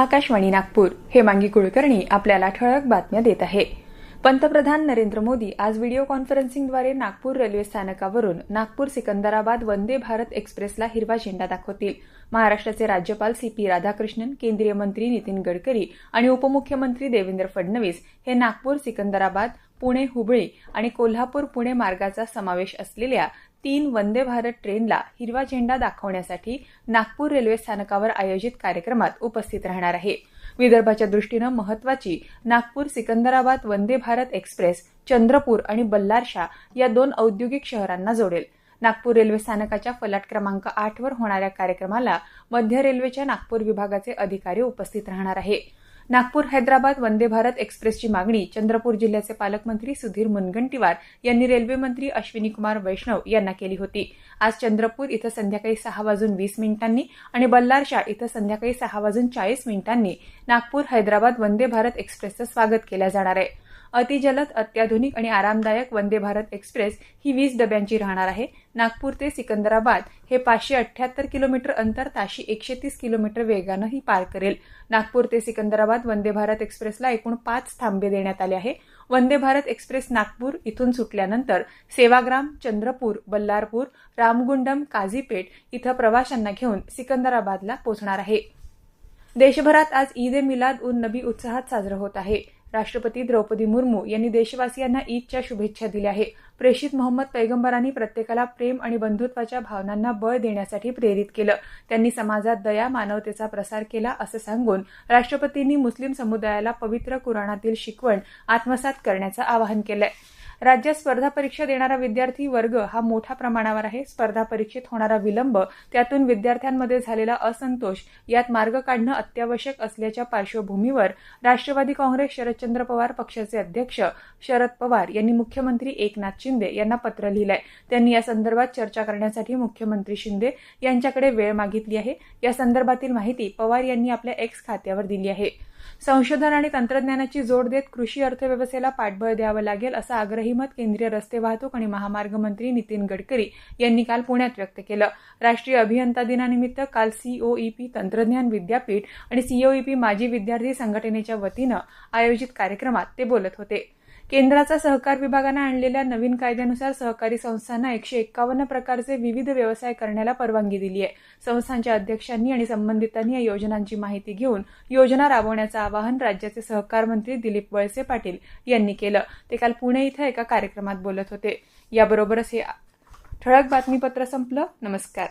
आकाशवाणी नागपूर. हे मांगी कुलकर्णी आपल्याला ठळक बातम्या देत आहे. पंतप्रधान नरेंद्र मोदी आज व्हिडिओ कॉन्फरन्सिंगद्वारे नागपूर रेल्वे स्थानकावरून नागपूर सिकंदराबाद वंदे भारत एक्सप्रेसला हिरवा झेंडा दाखवतील. महाराष्ट्राचे राज्यपाल सी पी राधाकृष्णन केंद्रीय मंत्री नितीन गडकरी आणि उपमुख्यमंत्री देवेंद्र फडणवीस हे नागपूर सिकंदराबाद पुणे हुबळी आणि कोल्हापूर पुणे मार्गाचा समावेश असलेल्या तीन वंदे भारत ट्रेनला हिरवा झेंडा दाखवण्यासाठी नागपूर रेल्वे स्थानकावर आयोजित कार्यक्रमात उपस्थित राहणार आहे. विदर्भाच्या दृष्टीनं महत्वाची नागपूर सिकंदराबाद वंदे भारत एक्सप्रेस चंद्रपूर आणि बल्लारशा या दोन औद्योगिक शहरांना जोडेल. नागपूर रेल्वे स्थानकाच्या फलाट क्रमांक आठवर होणाऱ्या कार्यक्रमाला मध्य रेल्वेच्या नागपूर विभागाचे अधिकारी उपस्थित राहणार आहे. नागपूर हैदराबाद वंदे भारत एक्सप्रेसची मागणी चंद्रपूर जिल्ह्याचे पालकमंत्री सुधीर मुनगंटीवार यांनी रेल्वेमंत्री अश्विनीकुमार अश्विनी कुमार वैष्णव यांना केली होती. आज चंद्रपूर इथं संध्याकाळी सहा वाजून वीस मिनिटांनी आणि बल्लारशा इथं संध्याकाळी सहा वाजून चाळीस मिनिटांनी नागपूर हैदराबाद वंदे भारत एक्सप्रेसचं स्वागत केलं जाणार आहे. अतिजलद अत्याधुनिक आणि आरामदायक वंदे भारत एक्सप्रेस ही वीस डब्यांची राहणार आहे. नागपूर ते सिकंदराबाद हे पाचशे अठ्याहत्तर किलोमीटर अंतर ताशी एकशे तीस किलोमीटर वेगानं ही पार करेल. नागपूर ते सिकंदराबाद वंदे भारत एक्सप्रेसला एकूण पाच थांबे देण्यात आले आहे. वंदे भारत एक्सप्रेस नागपूर इथून सुटल्यानंतर सेवाग्राम चंद्रपूर बल्लारपूर रामगुंडम काझीपेठ इथं प्रवाशांना घेऊन सिकंदराबादला पोहोचणार आहे. देशभरात आज ईद ए मिलाद उन नबी उत्साहात साजरं होत आहे. राष्ट्रपती द्रौपदी मुर्मू यांनी देशवासियांना ईदच्या शुभेच्छा दिल्या आहे प्रेषित मोहम्मद पैगंबरांनी प्रत्येकाला प्रेम आणि बंधुत्वाच्या भावनांना बळ देण्यासाठी प्रेरित केलं. त्यांनी समाजात दया मानवतेचा प्रसार केला असं सांगून राष्ट्रपतींनी मुस्लिम समुदायाला पवित्र कुराणातील शिकवण आत्मसात करण्याचं आवाहन केलं आहे राज्यात स्पर्धा परीक्षा देणारा विद्यार्थी वर्ग हा मोठ्या प्रमाणावर आहे. स्पर्धा परीक्षेत होणारा विलंब त्यातून विद्यार्थ्यांमध्ये झालेला असंतोष यात मार्ग काढणं अत्यावश्यक असल्याच्या पार्श्वभूमीवर राष्ट्रवादी काँग्रेस शरदचंद्र पवार पक्षाचे अध्यक्ष शरद पवार यांनी मुख्यमंत्री एकनाथ शिंदे यांना पत्र लिहिलंय. त्यांनी या संदर्भात चर्चा करण्यासाठी मुख्यमंत्री शिंदे यांच्याकडे वेळ मागितली आहे. या संदर्भातील माहिती पवार यांनी आपल्या एक्स खात्यावर दिली आहे. संशोधन आणि तंत्रज्ञानाची जोड देत कृषी अर्थव्यवस्थेला पाठबळ द्यावं लागेल असं आग्रही मत केंद्रीय रस्ते वाहतूक आणि महामार्ग मंत्री नितीन गडकरी यांनी काल पुण्यात व्यक्त केलं. राष्ट्रीय अभियंता दिनानिमित्त काल सीओईपी तंत्रज्ञान विद्यापीठ आणि सीओईपी माजी विद्यार्थी संघटनेच्या वतीनं आयोजित कार्यक्रमात ते बोलत होते. केंद्राचा सहकार विभागानं आणलेल्या नवीन कायद्यानुसार सहकारी संस्थांना एकशे एक्कावन्न प्रकारचे विविध व्यवसाय करण्याला परवानगी दिली आहे संस्थांच्या अध्यक्षांनी आणि संबंधितांनी या योजनांची माहिती घेऊन योजना राबवण्याचं आवाहन राज्याचे सहकार मंत्री दिलीप वळसे पाटील यांनी केलं. ते काल पुणे इथं एका कार्यक्रमात बोलत होते. याबरोबरच हे ठळक बातमीपत्र संपलं. नमस्कार.